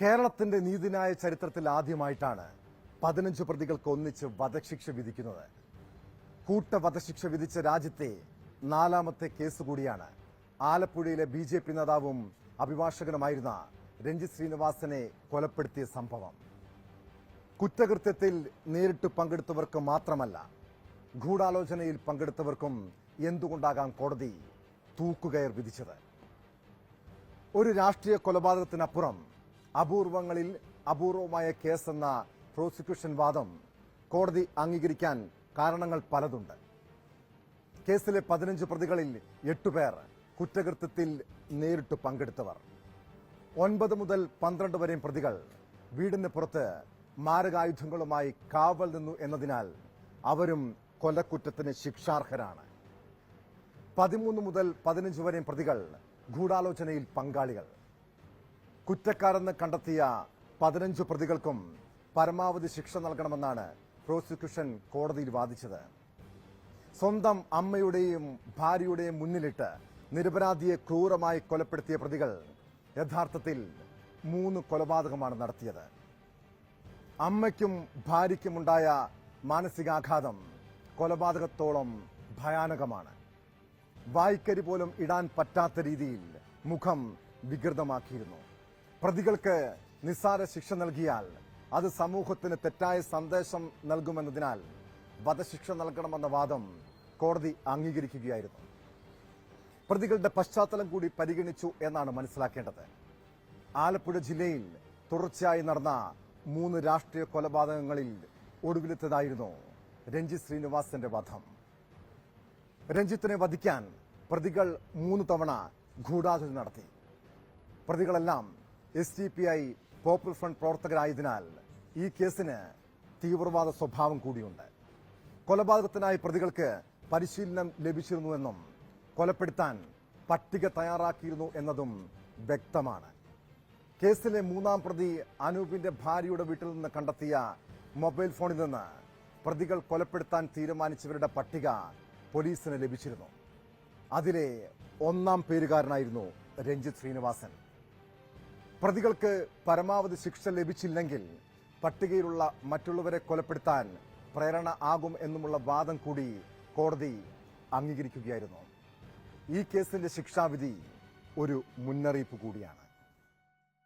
കേരളത്തിന്റെ നീതിന്യായ ചരിത്രത്തിൽ ആദ്യമായിട്ടാണ് പതിനഞ്ച് പ്രതികൾക്ക് ഒന്നിച്ച് വധശിക്ഷ വിധിക്കുന്നത്. കൂട്ട വധശിക്ഷ വിധിച്ച രാജ്യത്തെ നാലാമത്തെ കേസ് കൂടിയാണ്. ആലപ്പുഴയിലെ ബി ജെ പി നേതാവും അഭിഭാഷകനുമായിരുന്ന രഞ്ജിത് ശ്രീനിവാസനെ കൊലപ്പെടുത്തിയ സംഭവം. കുറ്റകൃത്യത്തിൽ നേരിട്ട് പങ്കെടുത്തവർക്ക് മാത്രമല്ല ഗൂഢാലോചനയിൽ പങ്കെടുത്തവർക്കും എന്തുകൊണ്ടാകാം കോടതി തൂക്കുകയർ വിധിച്ചത്? ഒരു രാഷ്ട്രീയ കൊലപാതകത്തിനപ്പുറം അപൂർവങ്ങളിൽ അപൂർവമായ കേസെന്ന പ്രോസിക്യൂഷൻ വാദം കോടതി അംഗീകരിക്കാൻ കാരണങ്ങൾ പലതുണ്ട്. കേസിലെ പതിനഞ്ച് പ്രതികളിൽ എട്ടുപേർ കുറ്റകൃത്യത്തിൽ നേരിട്ട് പങ്കെടുത്തവർ. ഒൻപത് മുതൽ പന്ത്രണ്ട് വരെയും പ്രതികൾ വീടിന് പുറത്ത് മാരകായുധങ്ങളുമായി കാവൽ നിന്നു എന്നതിനാൽ അവരും കൊലക്കുറ്റത്തിന് ശിക്ഷാർഹരാണ്. പതിമൂന്ന് മുതൽ പതിനഞ്ച് വരെയും പ്രതികൾ ഗൂഢാലോചനയിൽ പങ്കാളികൾ. കുറ്റക്കാരെന്ന് കണ്ടെത്തിയ പതിനഞ്ച് പ്രതികൾക്കും പരമാവധി ശിക്ഷ നൽകണമെന്നാണ് പ്രോസിക്യൂഷൻ കോടതിയിൽ വാദിച്ചത്. സ്വന്തം അമ്മയുടെയും ഭാര്യയുടെയും മുന്നിലിട്ട് നിരപരാധിയെ ക്രൂരമായി കൊലപ്പെടുത്തിയ പ്രതികൾ യഥാർത്ഥത്തിൽ മൂന്ന് കൊലപാതകമാണ് നടത്തിയത്. അമ്മയ്ക്കും ഭാര്യയ്ക്കുമുണ്ടായ മാനസികാഘാതം കൊലപാതകത്തോളം ഭയാനകമാണ്. വായ്ക്കരി പോലും ഇടാൻ പറ്റാത്ത രീതിയിൽ മുഖം വികൃതമാക്കിയിരുന്നു. പ്രതികൾക്ക് നിസ്സാര ശിക്ഷ നൽകിയാൽ അത് സമൂഹത്തിന് തെറ്റായ സന്ദേശം നൽകുമെന്നതിനാൽ വധശിക്ഷ നൽകണമെന്ന വാദം കോടതി അംഗീകരിക്കുകയായിരുന്നു. പ്രതികളുടെ പശ്ചാത്തലം കൂടി പരിഗണിച്ചു എന്നാണ് മനസ്സിലാക്കേണ്ടത്. ആലപ്പുഴ ജില്ലയിൽ തുടർച്ചയായി നടന്ന മൂന്ന് രാഷ്ട്രീയ കൊലപാതകങ്ങളിൽ ഒടുവിലെത്തതായിരുന്നു രഞ്ജിത് ശ്രീനിവാസന്റെ വധം. രഞ്ജിത്തിനെ വധിക്കാൻ പ്രതികൾ മൂന്ന് തവണ ഗൂഢാലോചന നടത്തി. പ്രതികളെല്ലാം S D P I popular front പ്രവർത്തകരായതിനാൽ ഈ കേസിന് തീവ്രവാദ സ്വഭാവം കൂടിയുണ്ട്. കൊലപാതകത്തിനായി പ്രതികൾക്ക് പരിശീലനം ലഭിച്ചിരുന്നുവെന്നും കൊലപ്പെടുത്താൻ പട്ടിക തയ്യാറാക്കിയിരുന്നു എന്നതും വ്യക്തമാണ്. കേസിലെ മൂന്നാം പ്രതി അനൂപിന്റെ ഭാര്യയുടെ വീട്ടിൽ നിന്ന് കണ്ടെത്തിയ മൊബൈൽ ഫോണിൽ നിന്ന് പ്രതികൾ കൊലപ്പെടുത്താൻ തീരുമാനിച്ചവരുടെ പട്ടിക പോലീസിന് ലഭിച്ചിരുന്നു. അതിലെ ഒന്നാം പേരുകാരനായിരുന്നു രഞ്ജിത് ശ്രീനിവാസൻ. പ്രതികൾക്ക് പരമാവധി ശിക്ഷ ലഭിച്ചില്ലെങ്കിൽ പട്ടികയിലുള്ള മറ്റുള്ളവരെ കൊലപ്പെടുത്താൻ പ്രേരണ ആകും എന്നുമുള്ള വാദം കൂടി കോടതി അംഗീകരിക്കുകയായിരുന്നു. ഈ കേസിന്റെ ശിക്ഷാവിധി ഒരു മുന്നറിയിപ്പ് കൂടിയാണ്.